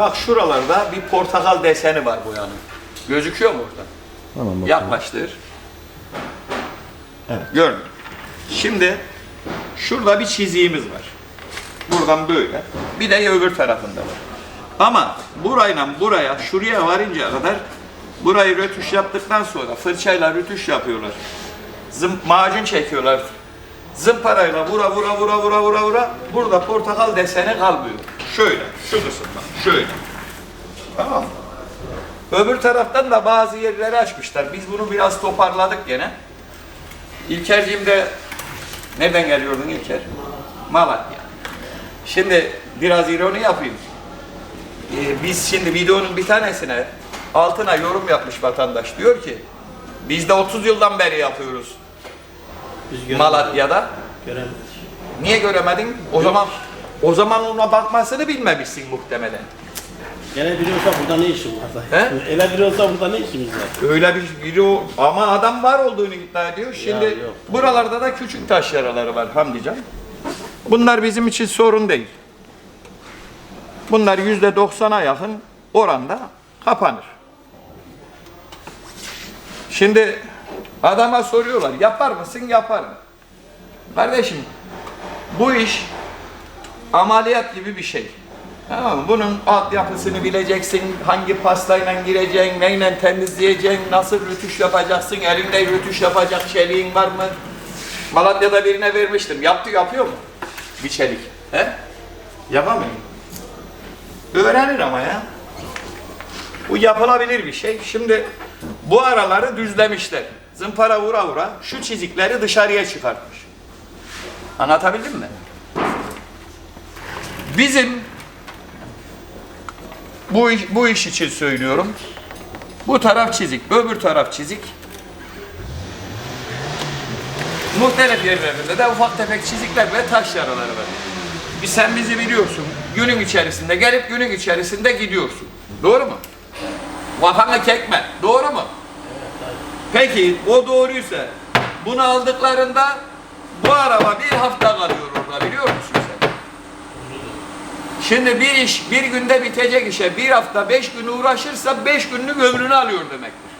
bak şuralarda bir portakal deseni var boyanın. Gözüküyor mu orada? Tamam bakalım. Yaklaştır. Evet. Gördün. Şimdi şurada bir çiziğimiz var. Buradan böyle. Bir de öbür tarafında var. Ama burayla buraya, şuraya varıncaya kadar burayı rötuş yaptıktan sonra fırçayla rötuş yapıyorlar. Zım, macun çekiyorlar. Zımparayla vura vura vura vura vura vura. Burada portakal deseni kalmıyor. Şöyle, şu kısımdan, şöyle. Tamam? Öbür taraftan da bazı yerleri açmışlar. Biz bunu biraz toparladık gene. İlkerciğim de nereden geliyordun İlker? Malatya. Şimdi biraz ironi yapayım. Ee, biz şimdi videonun bir tanesine altına yorum yapmış vatandaş. Diyor ki biz de 30 yıldan beri yapıyoruz Biz göremedik. Malatya'da. Göremedik. Niye göremedin? O zaman o zaman ona bakmasını bilmemişsin muhtemelen. Gene biri olsa burada ne işim var? He? Ele biri olsa burada ne işimiz var? Öyle bir biri o ama adam var olduğunu iddia ediyor. Şimdi yok. buralarda da küçük taş yaraları var Hamdican. Bunlar bizim için sorun değil. Bunlar yüzde doksana yakın oranda kapanır. Şimdi adama soruyorlar yapar mısın? Yaparım. Kardeşim bu iş ameliyat gibi bir şey. Tamam mı? Bunun altyapısını bileceksin, hangi pastayla gireceksin, neyle temizleyeceksin, nasıl rütüş yapacaksın, elinde rütüş yapacak çeliğin var mı? Malatya'da birine vermiştim. Yaptı, yapıyor mu? Bir çelik. He? Yapamıyor. Öğrenir ama ya. Bu yapılabilir bir şey. Şimdi bu araları düzlemişler. Zımpara vura vura şu çizikleri dışarıya çıkartmış. Anlatabildim mi? Bizim bu iş, bu iş için söylüyorum. Bu taraf çizik, öbür taraf çizik. Muhtelif yerlerinde de ufak tefek çizikler ve taş yaraları var. Bir sen bizi biliyorsun. Günün içerisinde gelip günün içerisinde gidiyorsun. Doğru mu? Kafanı kekme. Doğru mu? Peki o doğruysa bunu aldıklarında bu araba bir hafta kalıyor orada biliyor musun sen? Şimdi bir iş bir günde bitecek işe bir hafta beş gün uğraşırsa beş günlük ömrünü alıyor demektir.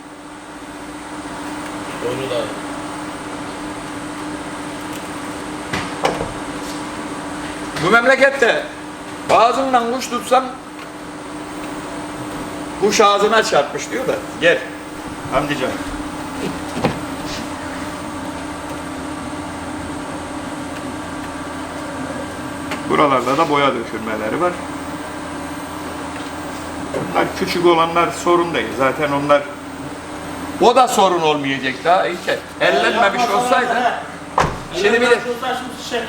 Doğru da. Bu memlekette ağzından kuş tutsam kuş ağzına çarpmış diyor da gel Hamdican. Buralarda da boya dökülmeleri var. Bunlar küçük olanlar sorun değil. Zaten onlar o da sorun olmayacak daha ilk ellenmemiş olsaydı. Şimdi bir de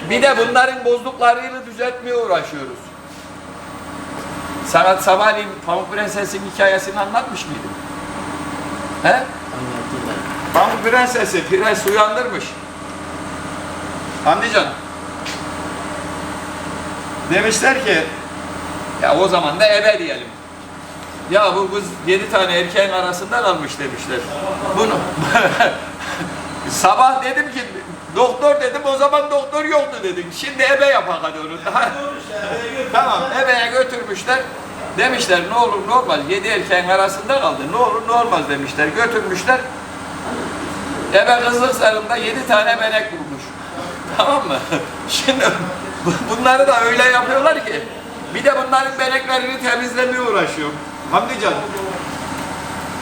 bir de bunların bozduklarıyla düzeltmeye uğraşıyoruz. Sana sabahleyin Pamuk Prenses'in hikayesini anlatmış mıydım? He? Pamuk Prenses'i prens uyandırmış. Hamdican. Demişler ki, ya o zaman da ebe diyelim. Ya bu kız yedi tane erkeğin arasında kalmış demişler. Bunu sabah dedim ki doktor dedim o zaman doktor yoktu dedim. Şimdi ebe yapak hadi onu. Tamam ebeye götürmüşler. Demişler ne olur ne olmaz yedi erkeğin arasında kaldı. Ne olur ne olmaz demişler. Götürmüşler. Ebe kızlık sarında yedi tane melek bulmuş. Tamam mı? Şimdi bunları da öyle yapıyorlar ki bir de bunların meleklerini temizlemeye uğraşıyor. Hamdican.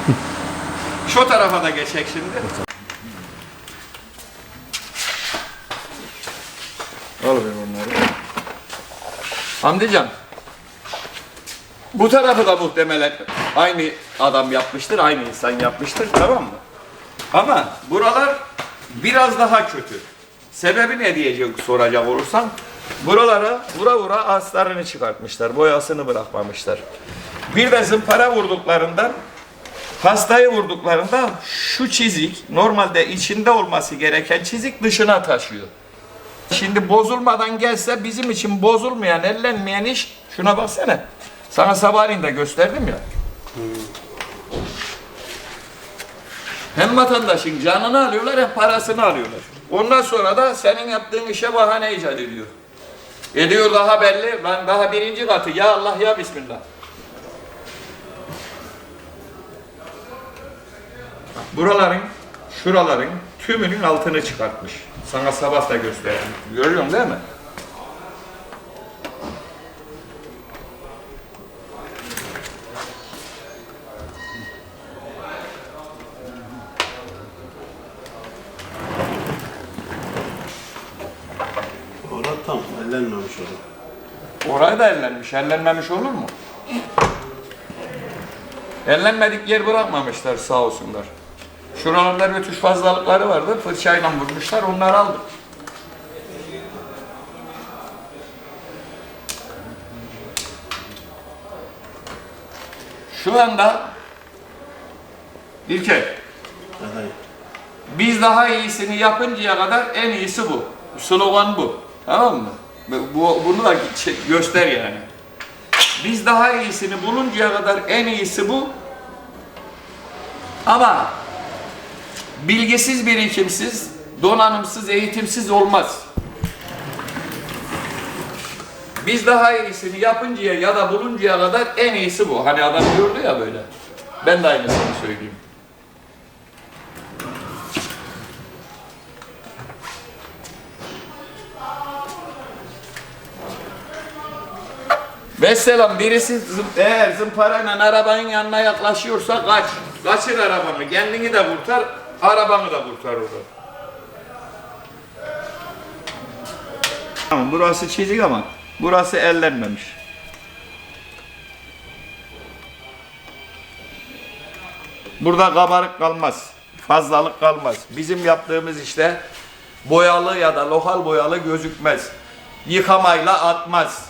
Şu tarafa da geçecek şimdi. Al ver onları. Hamdican. Bu tarafı da muhtemelen aynı adam yapmıştır, aynı insan yapmıştır, tamam mı? Ama buralar biraz daha kötü. Sebebi ne diyecek soracak olursan, buralara vura vura aslarını çıkartmışlar, boyasını bırakmamışlar. Bir de zımpara vurduklarından, pastayı vurduklarında şu çizik, normalde içinde olması gereken çizik dışına taşıyor. Şimdi bozulmadan gelse bizim için bozulmayan, ellenmeyen iş, şuna baksana. Sana sabahleyin de gösterdim ya. Hem vatandaşın canını alıyorlar hem parasını alıyorlar. Ondan sonra da senin yaptığın işe bahane icat ediyor. E diyor daha belli, ben daha birinci katı ya Allah ya Bismillah. Buraların, şuraların tümünün altını çıkartmış. Sana sabah da göstereyim. Görüyorsun değil mi? Ellenmemiş orada. Orayı da ellenmiş. Ellenmemiş olur mu? Ellenmedik yer bırakmamışlar sağ olsunlar. Şuralarda rötuş fazlalıkları vardı. Fırçayla vurmuşlar. Onları aldık. Şu anda Hadi. biz daha iyisini yapıncaya kadar en iyisi bu. Slogan bu. Tamam mı? Bu, bunu da çek- göster yani. Biz daha iyisini buluncaya kadar en iyisi bu. Ama bilgisiz, birikimsiz, donanımsız, eğitimsiz olmaz. Biz daha iyisini yapıncaya ya da buluncaya kadar en iyisi bu. Hani adam diyordu ya böyle. Ben de aynısını söyleyeyim. Vesselam birisi zım- eğer zımparayla arabanın yanına yaklaşıyorsa kaç. Kaçır arabanı. Kendini de kurtar, arabanı da kurtar orada. Tamam burası çizik ama burası ellenmemiş. Burada kabarık kalmaz. Fazlalık kalmaz. Bizim yaptığımız işte boyalı ya da lokal boyalı gözükmez. Yıkamayla atmaz.